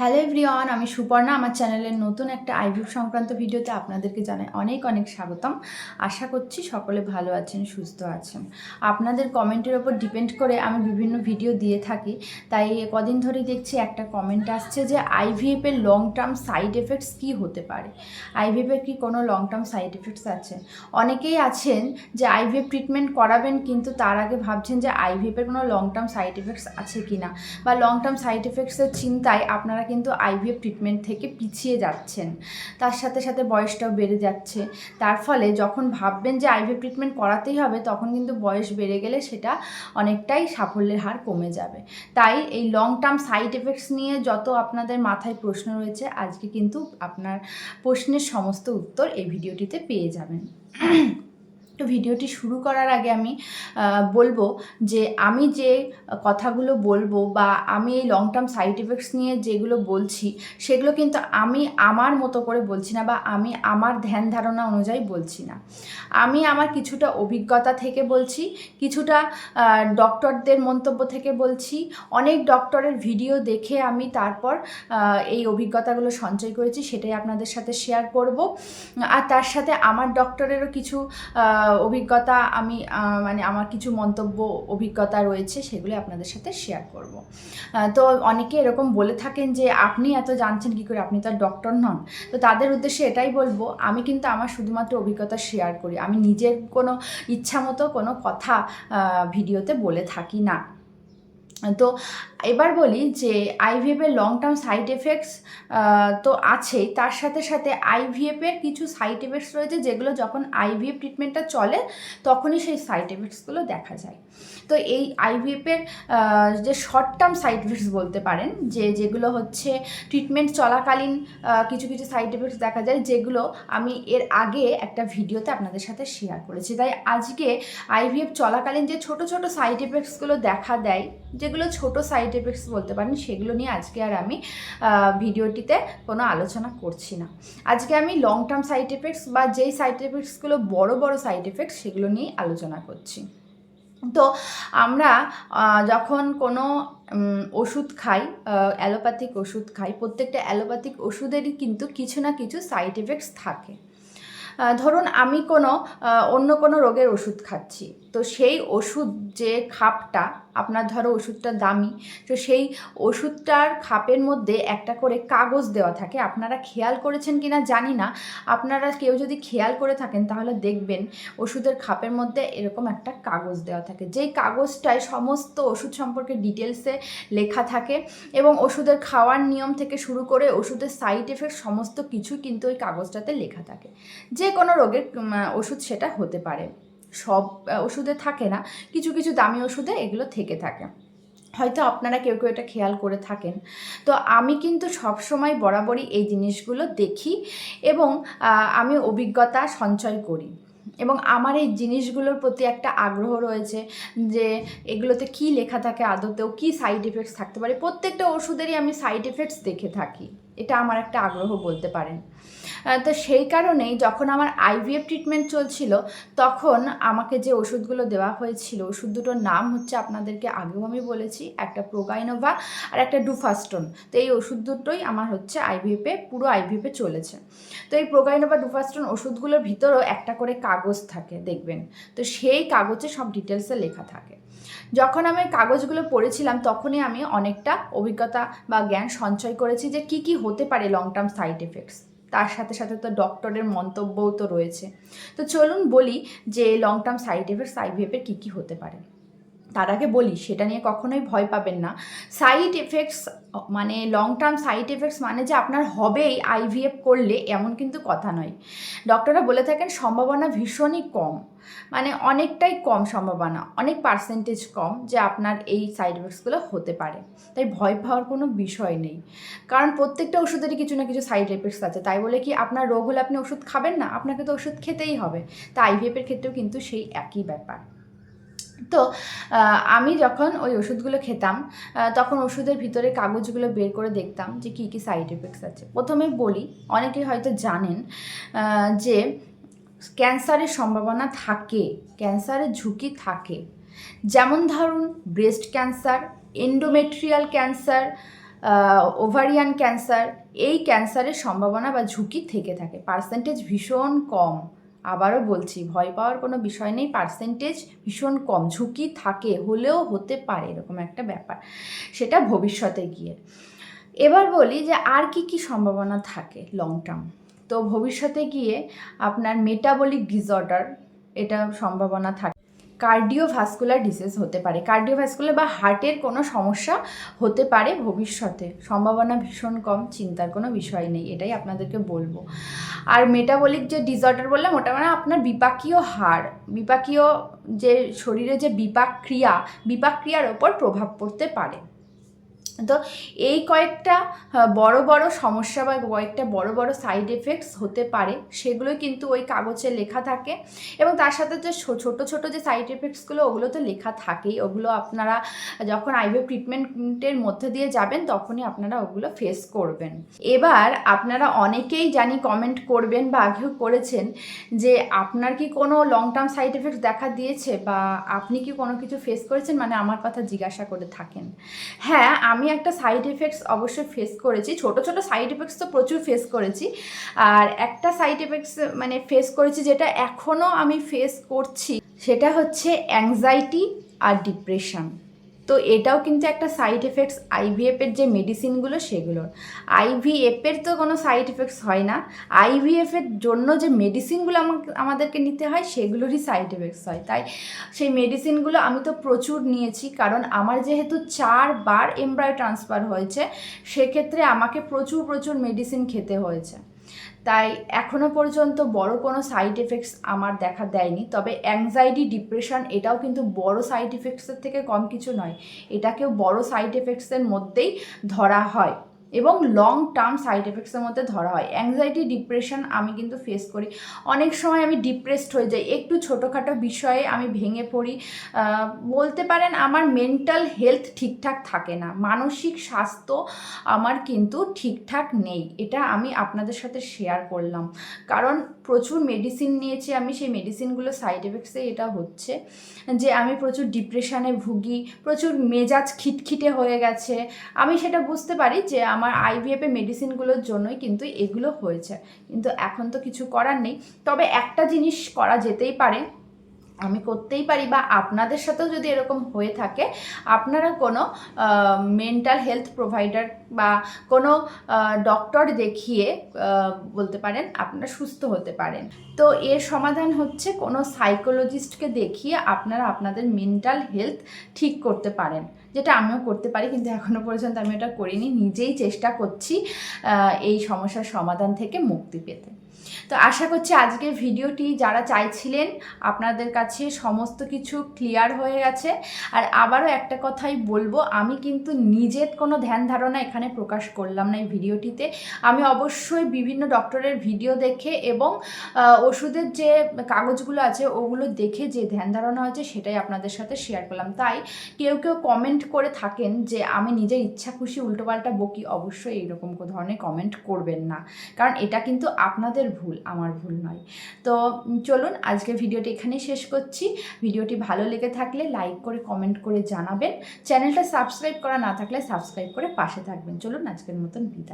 Hello everyone আমি সুপর্ণা। আমার চ্যানেলের নতুন একটা আইভিউ সংক্রান্ত ভিডিওতে আপনাদেরকে জানাই অনেক অনেক স্বাগতম। আশা করছি সকলে ভালো আছেন, সুস্থ আছেন। আপনাদের কমেন্টের ওপর ডিপেন্ড করে আমি বিভিন্ন ভিডিও দিয়ে থাকি। তাই কদিন ধরেই দেখছি একটা কমেন্ট আসছে যে আইভিএফের লং টার্ম সাইড এফেক্টস কী হতে পারে? আইভিএফ এর কি কোনো লং টার্ম সাইড এফেক্টস আছে? অনেকেই আছেন যে আইভিএফ ট্রিটমেন্ট করাবেন কিন্তু তার আগে ভাবছেন যে আইভিএফের কোনো লং টার্ম সাইড এফেক্টস আছে কি না বা লং টার্ম সাইড এফেক্টসের চিন্তায় আপনারা কিন্তু আইভিএফ ট্রিটমেন্ট থেকে পিছিয়ে যাচ্ছেন। তার সাথে সাথে বয়সটাও বেড়ে যাচ্ছে। তার ফলে যখন ভাববেন যে আইভিএফ ট্রিটমেন্ট করাতেই হবে, তখন কিন্তু বয়স বেড়ে গেলে সেটা অনেকটাই সাফল্যের হার কমে যাবে। তাই এই লং টার্ম সাইড এফেক্টস নিয়ে যত আপনাদের মাথায় প্রশ্ন রয়েছে, আজকে কিন্তু আপনার প্রশ্নের সমস্ত উত্তর এই ভিডিওটিতে পেয়ে যাবেন। ভিডিওটি শুরু করার আগে আমি বলব যে আমি যে কথাগুলো বলব বা আমি এই লং টার্ম সাইড এফেক্টস নিয়ে যেগুলো বলছি, সেগুলো কিন্তু আমি আমার মতো করে বলছি না বা আমি আমার ধ্যান ধারণা অনুযায়ী বলছি না। আমি আমার কিছুটা অভিজ্ঞতা থেকে বলছি, কিছুটা ডক্টরদের মন্তব্য থেকে বলছি, অনেক ডক্টরের ভিডিও দেখে আমি তারপর এই অভিজ্ঞতাগুলো সঞ্চয় করেছি, সেটাই আপনাদের সাথে শেয়ার করব। আর তার সাথে আমার ডক্টরেরও কিছু অভিজ্ঞতা আমি মানে আমার কিছু মন্তব্য, অভিজ্ঞতা রয়েছে সেগুলো আপনাদের সাথে শেয়ার করব। তো অনেকে এরকম বলে থাকেন যে, আপনি এত জানছেন কি করে? আপনি তো আর ডক্টর নন। তো তাদের উদ্দেশ্যে এটাই বলব, আমি কিন্তু আমার শুধুমাত্র অভিজ্ঞতা শেয়ার করি। আমি নিজের কোনো ইচ্ছা মতো কোনো কথা ভিডিওতে বলে থাকি না। তো এবার বলি যে আইভিএফের লং টার্ম সাইড এফেক্টস তো আছেই। তার সাথে সাথে আইভিএফের কিছু সাইড এফেক্টস রয়েছে যেগুলো যখন আইভিএফ ট্রিটমেন্টটা চলে, তখনই সেই সাইড এফেক্টসগুলো দেখা যায়। তো এই আইভিএফের যে শর্ট টার্ম সাইড এফেক্টস বলতে পারেন, যে যেগুলো হচ্ছে ট্রিটমেন্ট চলাকালীন কিছু কিছু সাইড এফেক্টস দেখা যায়, যেগুলো আমি এর আগে একটা ভিডিওতে আপনাদের সাথে শেয়ার করেছি। তাই আজকে আইভিএফ চলাকালীন যে ছোট ছোট সাইড এফেক্টসগুলো দেখা দেয়, যেগুলো ছোট সাইড এফেক্টস বলতে পারেন, সেগুলো নিয়ে আজকে আর আমি ভিডিওটিতে কোনো আলোচনা করছি না। আজকে আমি লং টার্ম সাইড এফেক্টস বা যেই সাইড এফেক্টসগুলো বড় বড় সাইড এফেক্টস সেগুলো নিয়ে আলোচনা করছি। তো আমরা যখন কোনো ওষুধ খাই অ্যালোপ্যাথিক ওষুধ খাই, প্রত্যেকটা অ্যালোপ্যাথিক ওষুধেরই কিন্তু কিছু না কিছু সাইড এফেক্টস থাকে। ধরুন আমি কোনো অন্য কোনো রোগের ওষুধ খাচ্ছি, তো সেই ওষুধ যে খাপটা আপনার ধরো ওষুধটা দামি, তো সেই ওষুধটার খাপের মধ্যে একটা করে কাগজ দেওয়া থাকে। আপনারা খেয়াল করেছেন কি না জানি না। আপনারা কেউ যদি খেয়াল করে থাকেন তাহলে দেখবেন ওষুধের খাপের মধ্যে এরকম একটা কাগজ দেওয়া থাকে। যেই কাগজটায় সমস্ত ওষুধ সম্পর্কে ডিটেলসে লেখা থাকে এবং ওষুধের খাওয়ার নিয়ম থেকে শুরু করে ওষুধের সাইড এফেক্ট সমস্ত কিছু কিন্তু ওই কাগজটাতে লেখা থাকে। যে কোনো রোগের ওষুধ সেটা হতে পারে। সব ওষুধে থাকে না, কিছু কিছু দামি ওষুধে এগুলো থেকে থাকে। হয়তো আপনারা কেউ কেউ এটা খেয়াল করে থাকেন। তো আমি কিন্তু সবসময় বরাবরই এই জিনিসগুলো দেখি এবং আমি অভিজ্ঞতা সঞ্চয় করি। এবং আমার এই জিনিসগুলোর প্রতি একটা আগ্রহ রয়েছে যে এগুলোতে কি লেখা থাকে আদতেও, কি সাইড এফেক্টস থাকতে পারে। প্রত্যেকটা ওষুধেরই আমি সাইড এফেক্টস দেখে থাকি। এটা আমার একটা আগ্রহ বলতে পারেন। তো সেই কারণেই যখন আমার আইভিএফ ট্রিটমেন্ট চলছিল, তখন আমাকে যে ওষুধগুলো দেওয়া হয়েছিল, ওষুধ দুটোর নাম হচ্ছে আপনাদেরকে আগেও আমি বলেছি, একটা প্রোগাইনোভা আর একটা ডুফাস্টন তো এই ওষুধ দুটোই আমার হচ্ছে আইভিএফে পুরো আইভিএফে চলেছে। তো এই প্রোগাইনোভা ডুফাস্টন ওষুধগুলোর ভিতরেও একটা করে কাগজ থাকে, দেখবেন। তো সেই কাগজে সব ডিটেলসে লেখা থাকে। যখন আমি কাগজগুলো পড়েছিলাম, তখনই আমি অনেকটা অভিজ্ঞতা বা জ্ঞান সঞ্চয় করেছি যে কি কি হতে পারে লং টার্ম সাইড এফেক্টস তার সাথে সাথে তো ডক্টরের মন্তব্যও তো রয়েছে। তো চলুন বলি যে লং টার্ম সাইড এফেক্টস আইভিএফের কী কী হতে পারে। তার আগে বলি, সেটা নিয়ে কখনোই ভয় পাবেন না। সাইড এফেক্টস মানে লং টার্ম সাইড এফেক্টস মানে যে আপনার হবেই আইভিএফ করলে এমন কিন্তু কথা নয়। ডক্টররা বলে থাকেন সম্ভাবনা ভীষণই কম। মানে অনেকটাই কম সম্ভাবনা, অনেক পার্সেন্টেজ কম যে আপনার এই সাইড এফেক্টসগুলো হতে পারে। তাই ভয় পাওয়ার কোনো বিষয় নেই। কারণ প্রত্যেকটা ওষুধেরই কিছু না কিছু সাইড এফেক্টস আছে। তাই বলে কি, আপনার রোগ হলে আপনি ওষুধ খাবেন না, আপনাকে তো ওষুধ খেতেই হবে। তা আইভিএফের ক্ষেত্রেও কিন্তু সেই একই ব্যাপার। তো আমি যখন ওই ওষুধগুলো খেতাম তখন ওষুধের ভিতরে কাগজগুলো বের করে দেখতাম যে কী কী সাইড এফেক্টস আছে। প্রথমে বলি, অনেকে হয়তো জানেন যে ক্যান্সারের সম্ভাবনা থাকে, ক্যান্সারের ঝুঁকি থাকে। যেমন ধরুন breast cancer endometrial cancer ovarian cancer এই ক্যান্সারের সম্ভাবনা বা ঝুঁকি থেকে থাকে। পার্সেন্টেজ ভীষণ কম। আবারও বলছি, ভয় পাওয়ার কোনো বিষয় নেই। পার্সেন্টেজ ভীষণ কম। ঝুঁকি থাকে, হলেও হতে পারে এরকম একটা ব্যাপার। সেটা ভবিষ্যতে গিয়ে। এবার বলি যে আর কি কি সম্ভাবনা থাকে লং টার্ম তো ভবিষ্যতে গিয়ে আপনার মেটাবলিক ডিসঅর্ডার এটা সম্ভাবনা থাকে। কার্ডিওভাস্কুলার ডিজিজ হতে পারে। কার্ডিওভাস্কুলার বা হার্টের কোনো সমস্যা হতে পারে ভবিষ্যতে। সম্ভাবনা ভীষণ কম, চিন্তার কোনো বিষয় নেই, এটাই আপনাদেরকে বলব। আর মেটাবলিক যে ডিসঅর্ডার বললাম, ওটা মানে আপনার বিপাকীয় হার বিপাকীয় যে শরীরে যে বিপাক ক্রিয়া বিপাক ক্রিয়ার ওপর প্রভাব পড়তে পারে। তো এই কয়েকটা বড় বড় সমস্যা বা কয়েকটা বড় বড় সাইড এফেক্টস হতে পারে সেগুলো কিন্তু ওই কাগজে লেখা থাকে। এবং তার সাথে যে ছোট ছোট যে সাইড এফেক্টসগুলো ওগুলো তো লেখা থাকেই। ওগুলো আপনারা যখন আইভিএফ ট্রিটমেন্টের মধ্যে দিয়ে যাবেন, তখনই আপনারা ওগুলো ফেস করবেন। এবার আপনারা অনেকেই জানি কমেন্ট করবেন বা আগেও করেছেন যে আপনার কি কোনো লং টার্ম সাইড এফেক্ট দেখা দিয়েছে বা আপনি কি কোনো কিছু ফেস করেছেন? মানে আমার কথা জিজ্ঞাসা করে থাকেন। হ্যাঁ আমি একটা সাইড এফেক্টস অবশ্যই ফেস করেছি। ছোট ছোট সাইড এফেক্টস তো প্রচুর ফেস করেছি। আর একটা সাইড এফেক্টস মানে ফেস করেছি যেটা এখনও আমি ফেস করছি, সেটা হচ্ছে অ্যাংজাইটি আর ডিপ্রেশন তো এটাও কিন্তু একটা সাইড এফেক্টস আইভিএফের যে মেডিসিনগুলো সেগুলোর। আইভিএফের তো কোনো সাইড এফেক্টস হয় না। আইভিএফের জন্য যে মেডিসিনগুলো আমাদেরকে নিতে হয় সেগুলোরই সাইড এফেক্টস হয়। তাই সেই মেডিসিনগুলো আমি তো প্রচুর নিয়েছি, কারণ আমার যেহেতু চারবার এমব্রয় ট্রান্সফার হয়েছে, সেক্ষেত্রে আমাকে প্রচুর প্রচুর মেডিসিন খেতে হয়েছে। তাই এখনও পর্যন্ত বড় কোনো সাইড এফেক্টস আমার দেখা দেয়নি। তবে অ্যাংজাইটি ডিপ্রেশন এটাও কিন্তু বড় সাইড এফেক্টসের থেকে কম কিছু নয়। এটাকেও বড় সাইড এফেক্টসের মধ্যেই ধরা হয়। এবং লং টার্ম সাইড এফেক্টসের মধ্যে ধরা হয়। অ্যাংজাইটি ডিপ্রেশন আমি কিন্তু ফেস করি। অনেক সময় আমি ডিপ্রেসড হয়ে যাই। একটু ছোটোখাটো বিষয়ে আমি ভেঙে পড়ি। বলতে পারেন আমার মেন্টাল হেলথ ঠিকঠাক থাকে না। মানসিক স্বাস্থ্য আমার কিন্তু ঠিকঠাক নেই। এটা আমি আপনাদের সাথে শেয়ার করলাম। কারণ প্রচুর মেডিসিন নিয়েছি আমি। সেই মেডিসিনগুলো সাইড এফেক্টসে এটা হচ্ছে যে আমি প্রচুর ডিপ্রেশনে ভুগি। প্রচুর মেজাজ খিটখিটে হয়ে গেছে। আমি সেটা বুঝতে পারি যে আমার আইভিএফে মেডিসিনগুলোর জন্যই কিন্তু এগুলো হয়েছে। কিন্তু এখন তো কিছু করার নেই। তবে একটা জিনিস করা যেতেই পারে। আমি করতেই পারি বা আপনাদের সাথেও যদি এরকম হয়ে থাকে, আপনারা কোনো মেন্টাল হেলথ প্রোভাইডার বা কোনো ডক্টর দেখিয়ে বলতে পারেন আপনারা সুস্থ হতে পারেন। তো এর সমাধান হচ্ছে কোনো সাইকোলজিস্টকে দেখিয়ে আপনারা আপনাদের মেন্টাল হেলথ ঠিক করতে পারেন। যেটা আমিও করতে পারি, কিন্তু এখনও পর্যন্ত আমি এটা করিনি। নিজেই চেষ্টা করছি এই সমস্যার সমাধান থেকে মুক্তি পেতে। তো আশা করছি আজকের ভিডিওটি যারা চাইছিলেন আপনাদের কাছে সমস্ত কিছু ক্লিয়ার হয়ে গেছে। আর আবারও একটা কথাই বলব, আমি কিন্তু নিজের কোনো ধ্যান ধারণা এখানে প্রকাশ করলাম না এই ভিডিওটিতে। আমি অবশ্যই বিভিন্ন ডক্টরের ভিডিও দেখে এবং ওষুধের যে কাগজগুলো আছে ওগুলো দেখে যে ধ্যান ধারণা হয়েছে সেটাই আপনাদের সাথে শেয়ার করলাম। তাই কেউ কেউ কমেন্ট করে থাকেন যে আমি নিজের ইচ্ছা খুশি উল্টোপাল্টা বকি, অবশ্যই এইরকম ধরনের কমেন্ট করবেন না। কারণ এটা কিন্তু আপনাদের ভুল, আমার ভুল নয়। তো চলুন আজকে ভিডিওটি এখানেই শেষ করছি। ভিডিওটি ভালো লেগে থাকলে লাইক করে কমেন্ট করে জানাবেন। চ্যানেলটা সাবস্ক্রাইব করা না থাকলে সাবস্ক্রাইব করে পাশে থাকবেন। চলুন আজকের মতন বিদায়।